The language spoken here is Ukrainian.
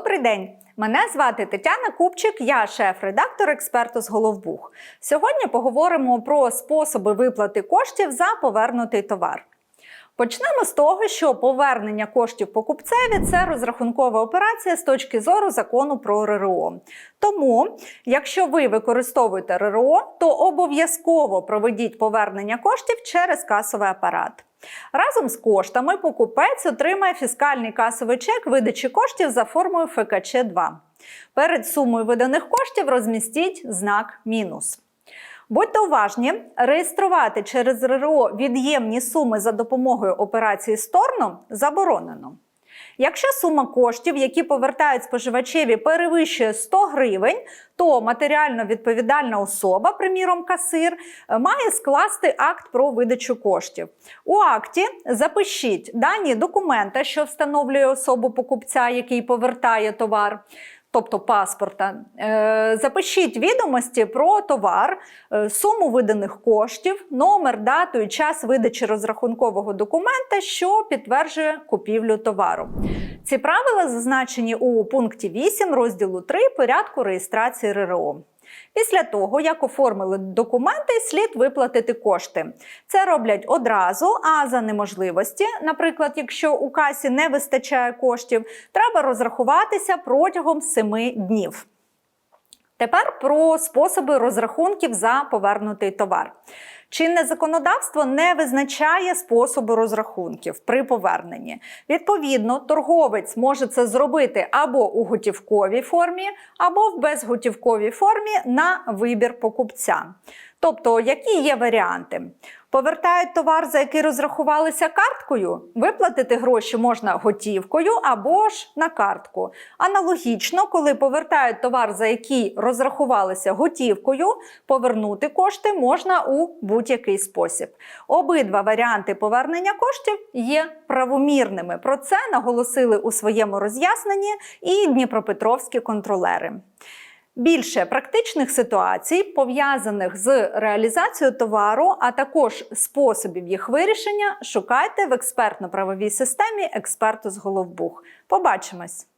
день! Мене звати Тетяна Купчик, я шеф-редактор експерту з Головбух. Сьогодні поговоримо про способи виплати коштів за повернутий товар. Почнемо з того, що повернення коштів покупцеві це розрахункова операція з точки зору закону про РРО. Тому, якщо ви використовуєте РРО, то обов'язково проведіть повернення коштів через касовий апарат. Разом з коштами покупець отримає фіскальний касовий чек видачі коштів за формою ФКЧ-2. Перед сумою виданих коштів розмістіть знак мінус. Будьте уважні, реєструвати через РРО від'ємні суми за допомогою операції Сторно заборонено. Якщо сума коштів, які повертають споживачеві, перевищує 100 гривень, то матеріально відповідальна особа, приміром касир, має скласти акт про видачу коштів. У акті запишіть дані документа, що встановлює особу покупця, який повертає товар. Тобто паспорта, Е, запишіть відомості про товар, е, суму виданих коштів, номер, дату і час видачі розрахункового документа, що підтверджує купівлю товару. Ці правила зазначені у пункті 8 розділу 3 порядку реєстрації РРО. Після того, як оформили документи, слід виплатити кошти. Це роблять одразу, а за неможливості, наприклад, якщо у касі не вистачає коштів, треба розрахуватися протягом 7 днів. Тепер про способи розрахунків за повернутий товар. Чинне законодавство не визначає способу розрахунків при поверненні. Відповідно, торговець може це зробити або у готівковій формі, або в безготівковій формі на вибір покупця. Тобто, які є варіанти? Повертають товар, за який розрахувалися карткою, виплатити гроші можна готівкою або ж на картку. Аналогічно, коли повертають товар, за який розрахувалися готівкою, повернути кошти можна у будь-який спосіб. Обидва варіанти повернення коштів є правомірними. Про це наголосили у своєму роз'ясненні і дніпропетровські контролери. Більше практичних ситуацій, пов'язаних з реалізацією товару, а також способів їх вирішення, шукайте в експертно-правовій системі експерту з Головбух. Побачимось!